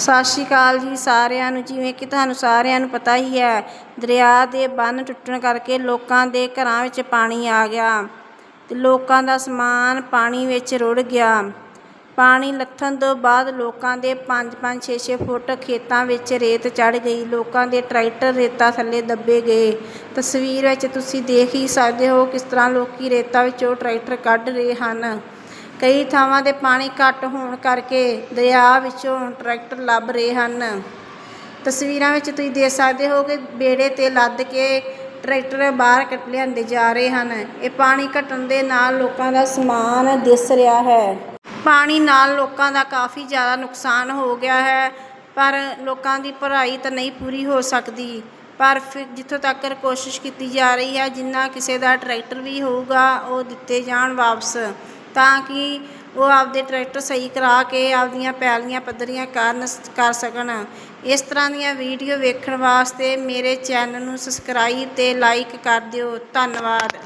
ਸਤਿ ਸ਼੍ਰੀ ਅਕਾਲ ਜੀ ਸਾਰਿਆਂ ਨੂੰ, ਜਿਵੇਂ ਕਿ ਤੁਹਾਨੂੰ ਸਾਰਿਆਂ ਨੂੰ ਪਤਾ ਹੀ ਹੈ, ਦਰਿਆ ਦੇ ਬੰਨ ਟੁੱਟਣ ਕਰਕੇ ਲੋਕਾਂ ਦੇ ਘਰਾਂ ਵਿੱਚ ਪਾਣੀ ਆ ਗਿਆ ਤੇ ਲੋਕਾਂ ਦਾ ਸਮਾਨ ਪਾਣੀ ਵਿੱਚ ਰੁੜ ਗਿਆ। ਪਾਣੀ ਲੱਥਣ ਤੋਂ ਬਾਅਦ ਲੋਕਾਂ ਦੇ 5-5 6-6 ਫੁੱਟ ਖੇਤਾਂ ਵਿੱਚ ਰੇਤ ਚੜ ਗਈ, ਲੋਕਾਂ ਦੇ ਟਰੈਕਟਰ ਰੇਤਾ ਥੱਲੇ ਦੱਬੇ ਗਏ। ਤਸਵੀਰ ਵਿੱਚ ਤੁਸੀਂ ਦੇਖ ਹੀ ਸਕਦੇ ਹੋ ਕਿਸ ਤਰ੍ਹਾਂ ਲੋਕੀ ਰੇਤਾ ਵਿੱਚੋਂ ਟਰੈਕਟਰ ਕੱਢ ਰਹੇ ਹਨ। ਕਈ ਥਾਵਾਂ 'ਤੇ ਪਾਣੀ ਘੱਟ ਹੋਣ ਕਰਕੇ ਦਰਿਆ ਵਿੱਚੋਂ ਟਰੈਕਟਰ ਲੱਭ ਰਹੇ ਹਨ। ਤਸਵੀਰਾਂ ਵਿੱਚ ਤੁਸੀਂ ਦੇਖ ਸਕਦੇ ਹੋ ਕਿ ਬੇੜੇ 'ਤੇ ਲੱਦ ਕੇ ਟਰੈਕਟਰ ਬਾਹਰ ਕੱਟ ਲਿਆਂਦੇ ਜਾ ਰਹੇ ਹਨ। ਇਹ ਪਾਣੀ ਘਟਣ ਦੇ ਨਾਲ ਲੋਕਾਂ ਦਾ ਸਮਾਨ ਦਿਸ ਰਿਹਾ ਹੈ। ਪਾਣੀ ਨਾਲ ਲੋਕਾਂ ਦਾ ਕਾਫੀ ਜ਼ਿਆਦਾ ਨੁਕਸਾਨ ਹੋ ਗਿਆ ਹੈ, ਪਰ ਲੋਕਾਂ ਦੀ ਭਰਾਈ ਤਾਂ ਨਹੀਂ ਪੂਰੀ ਹੋ ਸਕਦੀ। ਪਰ ਫਿਰ ਜਿੱਥੋਂ ਤੱਕ ਕੋਸ਼ਿਸ਼ ਕੀਤੀ ਜਾ ਰਹੀ ਹੈ, ਜਿੰਨਾ ਕਿਸੇ ਦਾ ਟਰੈਕਟਰ ਵੀ ਹੋਊਗਾ, ਉਹ ਦਿੱਤੇ ਜਾਣ ਵਾਪਸ। ਤਾਂ ਕਿ ਉਹ ਆਪਦੇ ਟਰੈਕਟਰ ਸਹੀ ਕਰਾ ਕੇ ਆਪਦੀਆਂ ਪੈਲੀਆਂ ਪੱਧਰੀਆਂ ਕਰਨ ਕਰ ਸਕਣ। ਇਸ ਤਰ੍ਹਾਂ ਦੀਆਂ ਵੀਡੀਓ ਵੇਖਣ ਵਾਸਤੇ ਮੇਰੇ ਚੈਨਲ ਨੂੰ ਸਬਸਕ੍ਰਾਈਬ ਅਤੇ ਲਾਈਕ ਕਰ ਦਿਓ। ਧੰਨਵਾਦ।